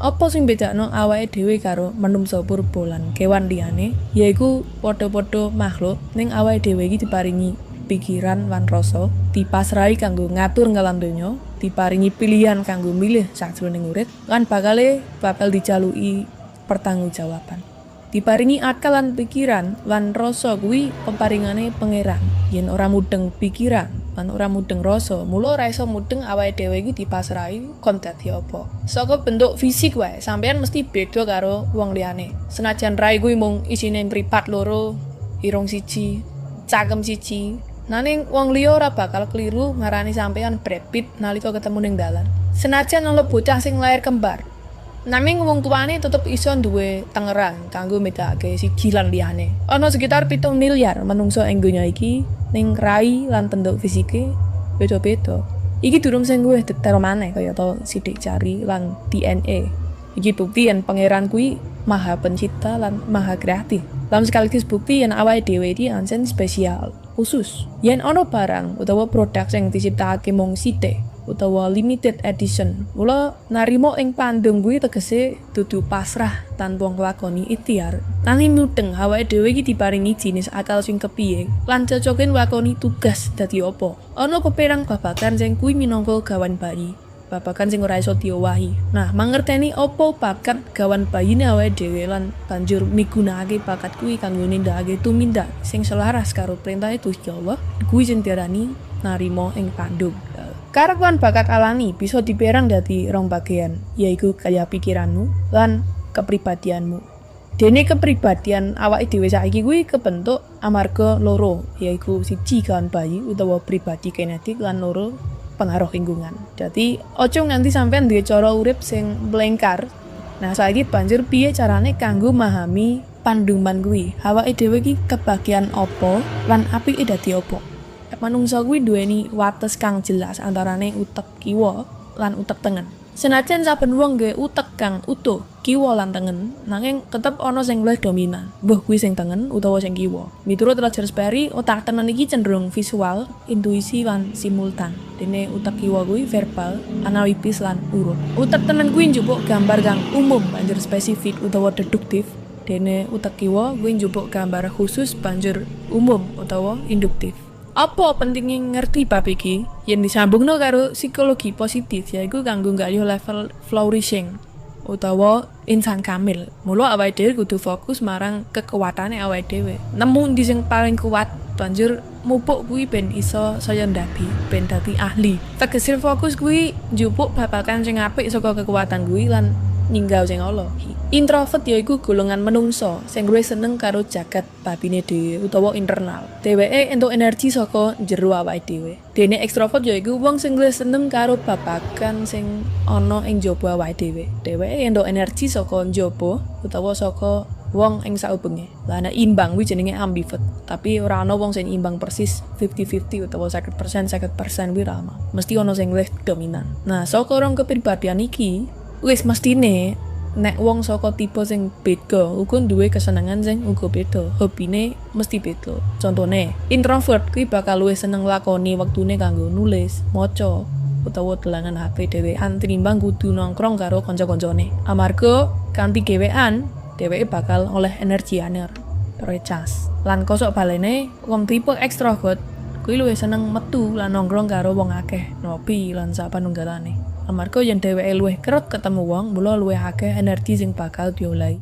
Apa sing bedakno awake dhewe karo manungsa purba lan kewan liyane? Yaiku padha-padha makhluk ning awake dhewe iki diparingi pikiran lan rasa, dipasrahi kanggo ngatur ngalam donya, diparingi pilihan kanggo milih sajroning urip, lan bakale bakal dijaluki pertanggungjawaban. Diparingi akal lan pikiran lan rasa kuwi peparingane pangeran. Yen ora mudeng pikiran lan ora mudeng rasa, mula ora iso mudeng awake dhewe iki dipasrahi kon dadi apa. Saka bentuk fisik wae, sampean mesti beda karo wong liyane. Senajan rai kuwi mung isine mripat loro, irung siji, cangkem siji, Naning wong liya ora bakal keliru ngarani sampean Brad Pitt nalika ketemu ning dalan. Senajan ana bocah sing lahir kembar, Naming wong tuane tetep iso duwe tangerang kanggo medakake siji lan liyane. Ana sekitar pitung miliar manungsa ing donya iki ning rai lan bentuk fisike beda-beda. Iki durung sing luwih detail maneh kaya to sidik jari lan DNA. Iki bukti yen pangeran kuwi maha pencipta lan maha kreatif. Lan sekaligus bukti yen awake dhewe iki ancen spesial, khusus. Yen ana barang utawa produk sing diciptakake mung sithik utawa limited edition. Mula narimo ing pandung kuwi tegese dudu pasrah tanpa nglakoni ikhtiar. Nanging mudeng awake dhewe iki diparingi jinis akal sing kepiye lan cocoke nglakoni tugas dadi apa. Ana peperang babagan sing kuwi minangka gawan bayi. babagan sing ora iso diowahi. Nah, mangerteni opo bakat gawan bayine awake dhewe lan banjur migunakake bakat kuwi kanggo nindakake tumindak sing selaras karo perintah Gusti Allah, kuwi sing diarani narimo ing pandung. Karakter bakat alami bisa diperang dadi rong bagian, yaiku kaya pikiranmu lan kepribadianmu. Dene kepribadian awake dhewe saiki kuwi kebentuk amarga loro, yaiku siji kan bayi utawa pribadi genetik lan loro pengaruh lingkungan. Jadi ojo nganti sampean duwe cara urip sing mlengkar. Nah, saiki banjur piye carane kanggo memahami panduman kuwi? Awake dhewe iki kebagian apa lan apike dadi apa? Manungsa kuwi duweni wates kang jelas antarane utek kiwa lan utek tengen. Senajan saben wong nggawe utek kang utuh, kiwa lan tengen, nanging tetep ana sing luwih dominan. Mbah kuwi sing tengen utawa sing kiwa. Miturut Roger Sperry, otak tengen iki cenderung visual, intuisi lan simultan. Dene utek kiwa kuwi verbal, analitis lan urut. Utek tengen kuwi njupuk gambar kang umum banjur spesifik utawa deduktif. Dene utek kiwa kuwi njupuk gambar khusus banjur umum utawa induktif. Apa pentingnya ngerti bab iki? Yen disambungno karo psikologi positif yaiku kanggo nggayuh level flourishing utawa insan kamil. Mula awake dhewe kudu fokus marang kekuatane awake dhewe. Nemu ndi sing paling kuat banjur mupuk kuwi ben iso saya ndabi, ben dadi ahli. Tegese fokus kuwi njupuk babagan sing apik saka kekuatan kuwi lan ninggal sing ala. Introvert yaiku golongan menungso sing seneng karo jagat babine dhewe utawa internal. Dheweke entuk energi saka jero awake dhewe. Dene ekstrovert yaiku wong sing seneng karo babagan sing ana ing jaba awake dhewe. Dheweke entuk energi saka njaba utawa saka wong ing saubenge. Lah nek imbang kuwi jenenge ambivert. Tapi ora ana wong sing imbang persis 50-50 utawa 50% 50% kuwi ora ana. Mesti ana sing dominan. Nah, saka rong kepribadian iki wis mestine nek wong saka tipe sing beda uga duwe kesenangan sing uga beda. Hobine mesti beda. Contone introvert kuwi bakal luwih seneng lakoni wektune kanggo nulis maca utawa delangan HP dhewean tinimbang kudu nongkrong karo kanca-kancane. Amarga kanthi gewean dheweke bakal oleh energi anyar recas lan kosok balene wong tipe ekstrovert kuwi luwih seneng metu lan nongkrong karo wong akeh ngopi lan sapanunggalane amarga yen dheweke luwih kerep ketemu wong mula luwih akeh energi sing bakal diolehi